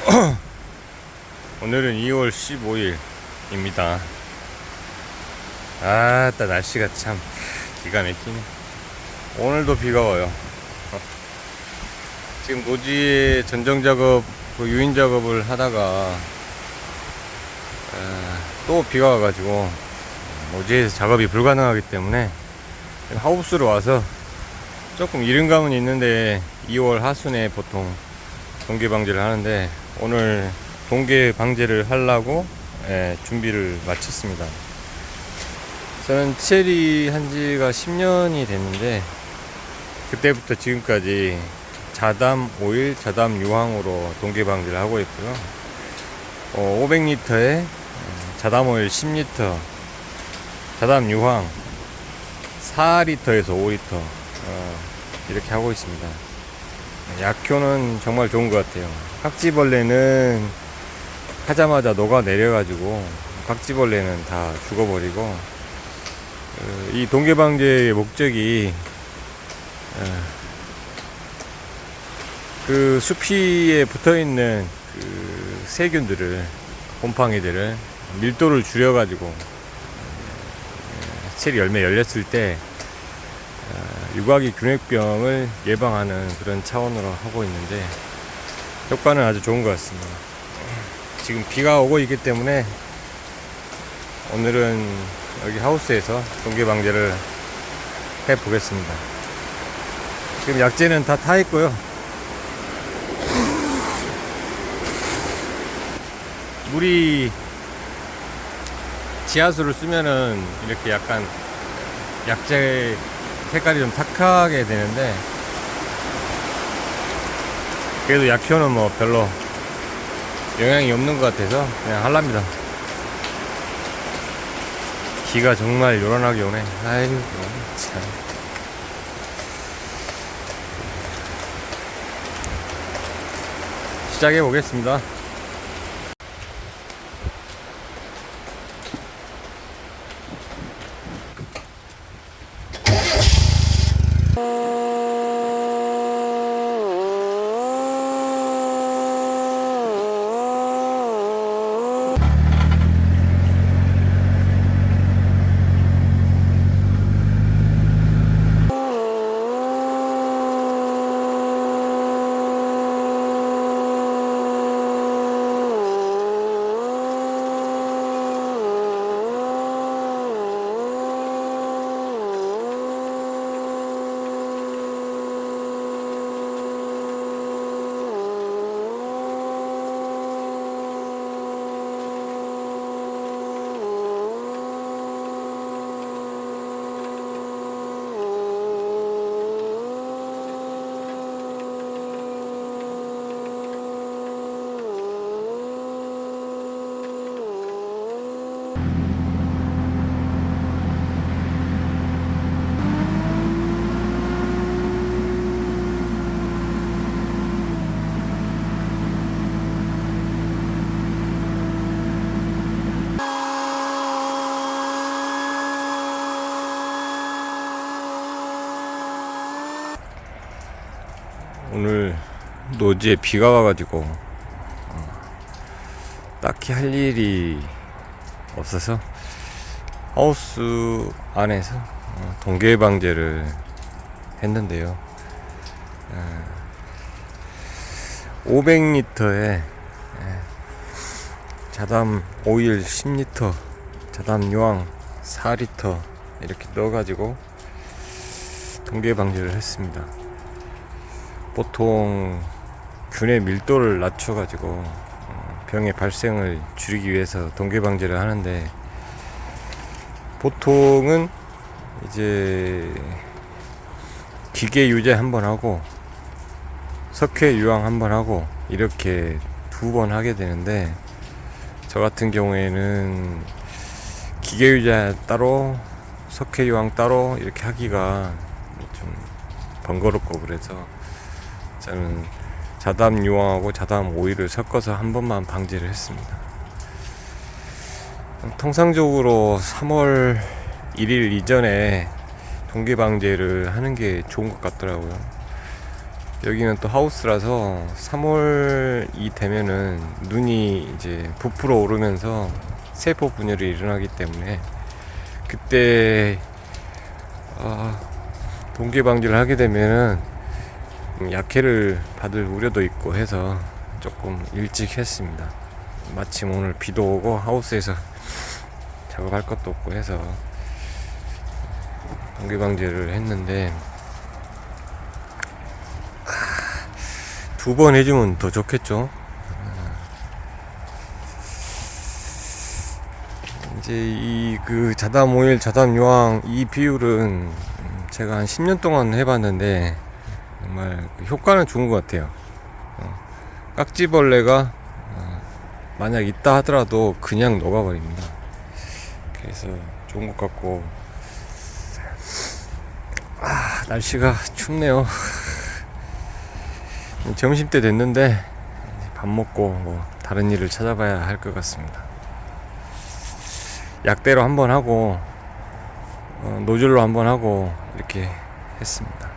오늘은 2월 15일입니다. 아따 날씨가 참 기가 막히네. 오늘도 비가 와요. 어. 지금 노지에 전정 작업, 그 유인 작업을 하다가 에, 또 비가 와가지고 노지에서 작업이 불가능하기 때문에 하우스로 와서 조금 이른 감은 있는데 2월 하순에 보통 동계 방제를 하는데 오늘 동계 방제를 하려고 예, 준비를 마쳤습니다. 저는 체리 한 지가 10년이 됐는데 그때부터 지금까지 자담 오일, 자담 유황으로 동계 방제를 하고 있고요. 어, 500리터에 자담 오일 10리터, 자담 유황 4리터에서 5리터 어, 이렇게 하고 있습니다. 약효는 정말 좋은 것 같아요. kak지벌레는 하자마자 녹아 내려가지고 kak지벌레는 다 죽어버리고 어, 이 동계방제의 목적이 어, 그 수피에 붙어있는 그 세균들을 곰팡이들을 밀도를 줄여가지고 어, 체리 열매 열렸을 때 어, 유과기 균핵병을 예방하는 그런 차원으로 하고 있는데 효과는 아주 좋은 것 같습니다. 지금 비가 오고 있기 때문에 오늘은 여기 하우스에서 동계 방제를 해 보겠습니다. 지금 약재는 다 타 있고요. 물이 지하수를 쓰면은 이렇게 약간 약재 색깔이 좀 탁하게 되는데 그래도 약효는 뭐 별로 영향이 없는 것 같아서 그냥 할랍니다. 비가 정말 요란하게 오네. 아이고 참. 시작해 보겠습니다 오늘 노지에 비가 와가지고 어, 딱히 할 일이 없어서 하우스 안에서 어, 동계 방제를 했는데요. 500리터에 자담 오일 10리터, 자담 유황 4리터 이렇게 넣어가지고 동계 방제를 했습니다. 보통 균의 밀도를 낮춰가지고 어, 병의 발생을 줄이기 위해서 동계 방제를 하는데 보통은 이제 기계 유제 한 번 하고 석회 유황 한 번 하고 이렇게 두 번 하게 되는데 저 같은 경우에는 기계 유제 따로 석회 유황 따로 이렇게 하기가 좀 번거롭고 그래서 저는 자담 유황하고 자담 오일을 섞어서 한 번만 방제를 했습니다. 통상적으로 3월 1일 이전에 동계 방제를 하는 게 좋은 것 같더라고요. 여기는 또 하우스라서 3월이 되면은 눈이 이제 부풀어 오르면서 세포 분열이 일어나기 때문에 그때 아, 동계 방지를 하게 되면은 약해를 받을 우려도 있고 해서 조금 일찍 했습니다. 마침 오늘 비도 오고 하우스에서 작업할 것도 없고 해서 동계 방지를 했는데 두 번 해주면 더 좋겠죠. 이제 이 그 자담 오일, 자담 유황 이 비율은 음, 제가 한 10년 동안 해봤는데 정말 그 효과는 좋은 것 같아요. 어, 깍지벌레가 어, 만약 있다 하더라도 그냥 녹아버립니다. 그래서 좋은 것 같고 아 날씨가 춥네요. 점심 때 됐는데 밥 먹고 뭐 다른 일을 찾아봐야 할 것 같습니다. 약대로 한번 하고 어, 노즐로 한번 하고 이렇게 했습니다.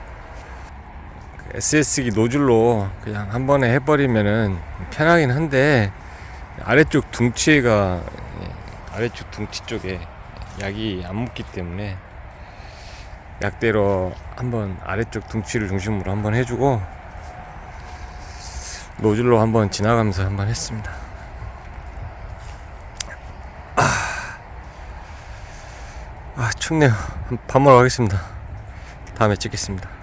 그 SS기 노즐로 그냥 한 번에 해버리면은 편하긴 한데 아래쪽 둥치가 예, 아래쪽 둥치 쪽에 약이 안 묻기 때문에 약대로 한번 아래쪽 둥치를 중심으로 한번 해주고 노즐로 한번 지나가면서 한번 했습니다. 아 춥네요. 밥 먹으러 가겠습니다. 다음에 찍겠습니다.